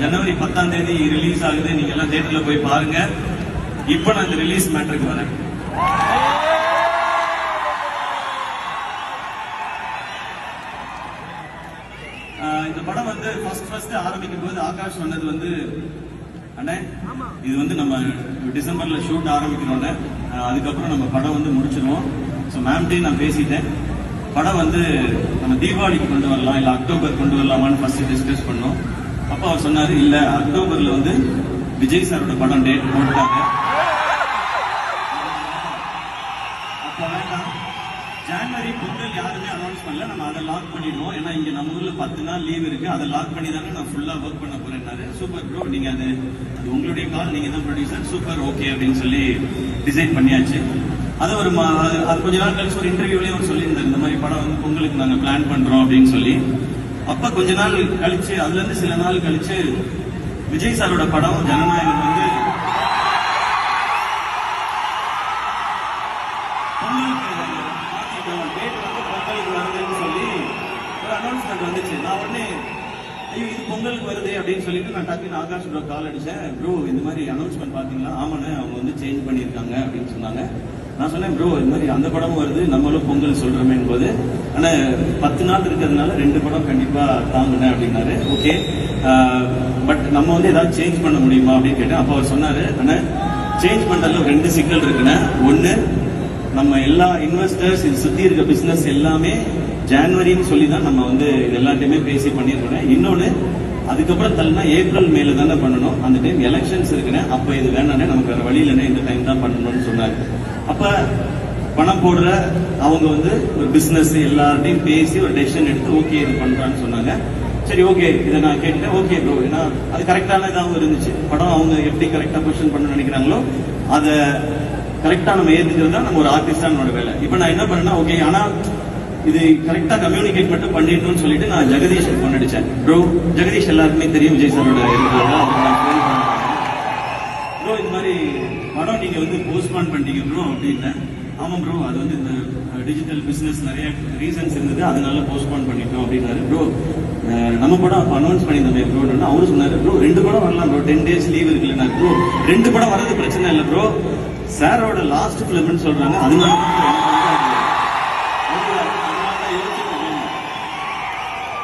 ஜனவரி பத்தாம் தேதி ரிலீஸ் ஆகுது. நீங்க எல்லாம் தியேட்டர்ல போய் பாருங்க. இப்போ நான் இந்த ரிலீஸ் மேட்டருக்கு வரேன். இந்த படம் வந்து ஃபர்ஸ்ட் ஃபர்ஸ்ட் ஆரம்பிக்கும் போது ஆகாஷ் சொன்னது வந்து அண்ணே இது வந்து நம்ம டிசம்பர்ல ஷூட் ஆரம்பிக்கிறோம்ல அதுக்கப்புறம் நம்ம படம் வந்து முடிச்சிருவோம். ஸோ மேம்கிட்டையும் நான் பேசிட்டேன். படம் வந்து நம்ம தீபாவளிக்கு கொண்டு வரலாம் இல்ல அக்டோபர் கொண்டு வரலாமான்னு ஃபர்ஸ்ட் டிஸ்கஸ் பண்ணோம். அப்பா அவர் சொன்னாரு இல்ல அக்டோபர்ல வந்து விஜய் சாரோட படம் டேட் போட்டாங்க. அப்போ ஜனவரி பொங்கல் யாருமே அனௌன்ஸ் பண்ணல. நம்ம அதை லாக் பண்ணிடுவோம். ஏன்னா இங்க நம்ம ஊர்ல பத்து நாள் லீவ் இருக்கு. அதை லாக் பண்ணி தானே நான் ஃபுல்லா ஒர்க் பண்ண போறேன்னாரு சூப்பர் ப்ரோ நீங்க அது உங்களுடைய கால் நீங்க தான் ப்ரொடியூசர் சூப்பர் ஓகே அப்படின்னு சொல்லி டிசைட் பண்ணியாச்சு. அது ஒரு மா- அது- கொஞ்ச நாள் கழிச்சு ஒரு இன்டர்வியூலேயே அவர் சொல்லியிருந்தார். இந்த மாதிரி படம் வந்து பொங்கலுக்கு நாங்க பிளான் பண்றோம் அப்படின்னு சொல்லி. அப்ப கொஞ்ச நாள் கழிச்சு அதுல இருந்து சில நாள் கழிச்சு விஜய் சாரோட படம் ஜனநாயகம் வந்து பொங்கலுக்கு வருது பொங்கலுக்கு சொல்லி ஒரு வந்துச்சு. நான் ஐயோ, பொங்கலுக்கு வருதே அப்படின்னு சொல்லிட்டு நான் டக்குன்னு ஆகாஷ் bro call அடிச்சேன். ப்ரோ இந்த மாதிரி அனௌன்ஸ்மெண்ட் பாத்தீங்களா? ஆமாண்ணே, அவங்க வந்து சேஞ்ச் பண்ணியிருக்காங்க அப்படின்னு சொன்னாங்க. நான் சொன்னேன் ப்ரோ இது மாதிரி அந்த படமும் வருது நம்மளும் பொங்கல் சொல்றோமே போது ஆனா பத்து நாள் இருக்கிறதுனால ரெண்டு படம் கண்டிப்பா தாங்குனேன் அப்படின்னாரு. ஓகே பட் நம்ம வந்து ஏதாவது சேஞ்ச் பண்ண முடியுமா அப்படின்னு கேட்டேன். அப்போ அவர் சொன்னாரு ஆனா சேஞ்ச் பண்றதுல ரெண்டு சிக்கல் இருக்குண்ணே. ஒன்னு நம்ம எல்லா இன்வெஸ்டர்ஸ் இது சுத்தி இருக்க பிசினஸ் எல்லாமே ஜான்வரின்னு சொல்லி தான் நம்ம வந்து இது எல்லாத்தையுமே பேசி பண்ணியிருக்கோம் இன்னொன்னு அதுக்கப்புறம் தள்ளினா ஏப்ரல் மேல தானே பண்ணணும். அந்த டைம் எலெக்ஷன்ஸ் இருக்குன்னு அப்ப இது வேணானே நமக்கு வேற வழி இல்லைன்னு இந்த டைம் தான் பண்ணணும்னு சொன்னாரு. அப்ப பணம் போடுற அவங்க வந்து ஒரு பிசினஸ் எல்லார்ட்டையும் பேசி ஒரு டெசிஷன் எடுத்து ஓகே இது பண்றான்னு சொன்னாங்க. சரி ஓகே இதை நான் கேட்டேன் ஓகே ப்ரோ ஏன்னா அது கரெக்டான இதாகவும் இருந்துச்சு. படம் அவங்க எப்படி கரெக்டா கொஸ்டின் பண்ண நினைக்கிறாங்களோ அதை கரெக்டா நம்ம ஏத்துக்கிறது தான் நம்ம ஒரு ஆர்டிஸ்டா வேலை. இப்போ நான் என்ன பண்ணேன்னா ஓகே ஆனா இது கரெக்டா கம்யூனிகேட் மட்டும் பண்ணிட்டோம்னு சொல்லிட்டு நான் ஜெகதீஷ் ஃபோன் அடிச்சேன் ப்ரோ ஜெகதீஷ் எல்லாருக்குமே தெரியும் விஜய் சாரோட ப்ரோ இது மாதிரி படம் நீங்க வந்து போஸ்ட்பான் பண்ணிட்டீங்க ப்ரோ அப்படின்னேன் ஆமா ப்ரோ அது வந்து இந்த டிஜிட்டல் பிசினஸ் நிறைய ரீசன்ஸ் இருந்தது அதனால போஸ்ட்பான் பண்ணிட்டோம் அப்படின்னாரு. ப்ரோ நம்ம படம் அனௌன்ஸ் பண்ணியிருந்தோமே ப்ரோ அவரு சொன்னாரு. ப்ரோ ரெண்டு படம் வரலாம் ப்ரோ டென் டேஸ் லீவ் இருக்குல்ல ப்ரோ ரெண்டு படம் வரது பிரச்சனை இல்லை ப்ரோ சாரோட லாஸ்ட் ஃபிலிம்னு சொல்றாங்க அதனால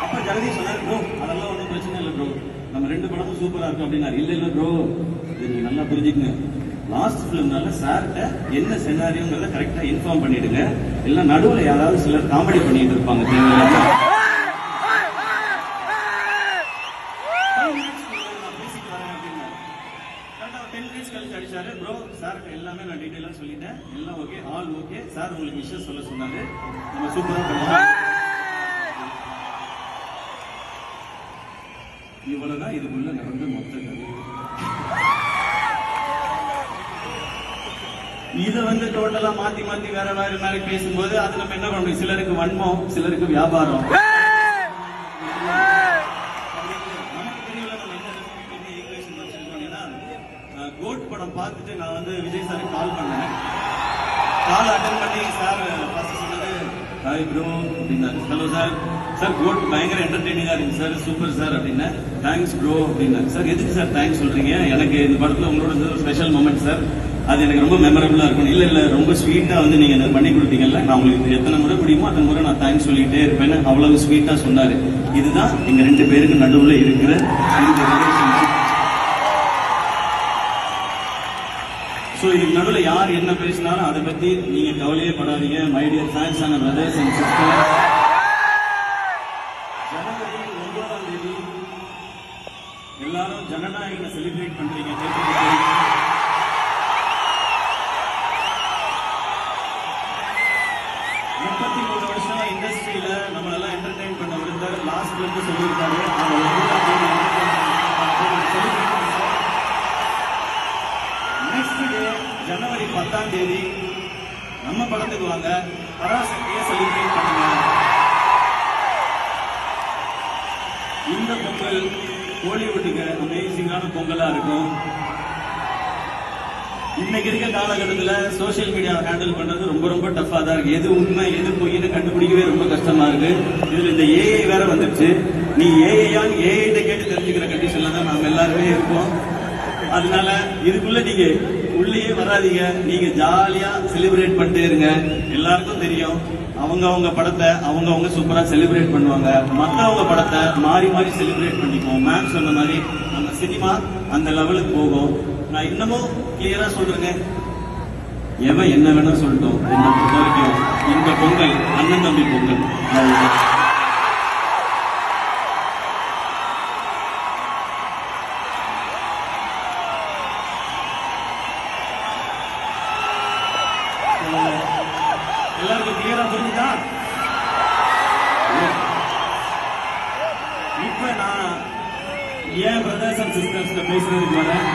அப்ப ஜெகதீஷ் சொன்னாரு ப்ரோ அதெல்லாம் ஒன்றும் பிரச்சனை இல்லை ப்ரோ நம்ம ரெண்டு படமும் சூப்பரா இருக்கும் அப்படின்னாரு. இல்ல இல்ல ப்ரோ இது நீங்க நல்லா புரிஞ்சுக்கங்க. லாஸ்ட் ஃபிலிம்னால சார்கிட்ட என்ன செனாரியோங்கிறத கரெக்டா இன்ஃபார்ம் பண்ணிடுங்க. இல்ல நடுவுல யாராவது சிலர் காமெடி பண்ணிட்டு இருப்பாங்க. தேவையில்லாம. Five minutes குள்ள நான் பேசிட்டு வரேன் அப்படின்னாரு. கரெக்டா ஒரு 10 minutes கழிச்சு அடிச்சாரு. ப்ரோ சார் எல்லாமே நான் டீடைலா சொல்லிட்டேன். எல்லாம் ஓகே ஆல் ஓகே சார் உங்களுக்கு விஷயம் சொல்ல சொன்னாரு. நம்ம சூப்பரா பண்ணலாம் இவ்வளவுதான் இதுக்குள்ள நடந்த மொத்த இதை இத வந்து டோட்டலா மாத்தி மாத்தி வேற வேற மாதிரி பேசும்போது அது நம்ம என்ன பண்ணணும்? சிலருக்கு வன்மம் சிலருக்கு வியாபாரம் நமக்கு தெரியல நம்ம என்ன respect பண்ணி equation வச்சிருக்கோம். ஏன்னா, அஹ், கோட் படம் பார்த்துட்டு நான் வந்து விஜய் சாருக்கு கால் பண்ணேன் கால் அட்டன் பண்ணி சார் ஃபர்ஸ்ட் சொன்னது ஹாய் ப்ரோ அப்படின்னாங்க ஹலோ சார் சார் கோட் பயங்கர என்டர்டெய்னிங்கா இருக்கு சார் சூப்பர் சார் அப்படின்னா தேங்க்ஸ் ப்ரோ அப்படின்னாங்க சார் எதுக்கு சார் தேங்க்ஸ் சொல்றீங்க? எனக்கு இந்த படத்துல உங்களோட ஒரு ஸ்பெஷல் மூமெண்ட் சார் அது எனக்கு ரொம்ப மெமரபிளா இருக்கும் இல்ல இல்ல ரொம்ப ஸ்வீட்டா வந்து நீங்க எனக்கு பண்ணி கொடுத்தீங்கல்ல நான் உங்களுக்கு எத்தனை முறை முடியுமோ அத்தனை முறை நான் தேங்க்ஸ் சொல்லிட்டே இருப்பேன்னு அவ்வளவு ஸ்வீட்டா சொன்னாரு. இதுதான் எங்க ரெண்டு பேருக்கு நடுவுல இருக்கிற ஸோ இதுக்கு நடுவில் யார் என்ன பேசினாலும் அதை பத்தி நீங்க கவலையே படாதீங்க. My dear fans and brothers and sister ஜனவரி ஒன்பதாம் தேதி எல்லாரும் ஜனநாயகனை செலிப்ரேட் பண்றீங்க. முப்பத்தி மூணு வருஷம் இண்டஸ்ட்ரியில நம்மளெல்லாம் என்டர்டைன் பண்ண விருந்தர் லாஸ்ட்ல இருந்து சொல்லியிருக்காரு. ஜனவரி பத்தாம் தேதி நம்ம படத்துக்கு வாங்க. பராசக்தியை செலிப்ரேட் பண்ணுங்க. இந்த பொங்கல் கோலிவுட்டுக்கு அமேசிங்கான பொங்கலா இருக்கும். இன்னைக்கு இருக்க காலகட்டத்தில் சோஷியல் மீடியா ஹேண்டில் பண்றது ரொம்ப ரொம்ப டஃபா தான் இருக்கு. எது உண்மை எது பொய்னு கண்டுபிடிக்கவே ரொம்ப கஷ்டமா இருக்கு. இதுல இந்த ஏஐ வேற வந்துருச்சு. நீ ஏஐயான்னு ஏஐட்ட கேட்டு தெரிஞ்சுக்கிற கண்டிஷன்ல தான் நாம எல்லாருமே இருப்போம் அதனால இதுக்குள்ள நீங்க உள்ளேயே வராதீங்க. நீங்க ஜாலியா செலிப்ரேட் பண்ணிட்டே இருங்க. எல்லாருக்கும் தெரியும். அவங்க அவங்க படத்தை அவங்க அவங்க சூப்பரா செலிப்ரேட் பண்ணுவாங்க. மத்தவங்க படத்தை மாறி மாறி செலிப்ரேட் பண்ணிக்குவோம். மேம் சொன்ன மாதிரி நம்ம சினிமா அந்த லெவலுக்கு போகும். நான் இன்னமும் கிளியரா சொல்றேங்க. எவன் என்ன வேணும் சொல்லட்டும். என்னை பொறுத்த வரைக்கும் இந்த பொங்கல் அண்ணன் தம்பி பொங்கல். அவ்வளவுதான். எல்லாருக்கும் கிளியரா புரிஞ்சுதா இப்ப நான் ஏன் பிரதர்ஸ் அண்ட் சிஸ்டர்ஸ் பேசுறதுக்கு வரேன்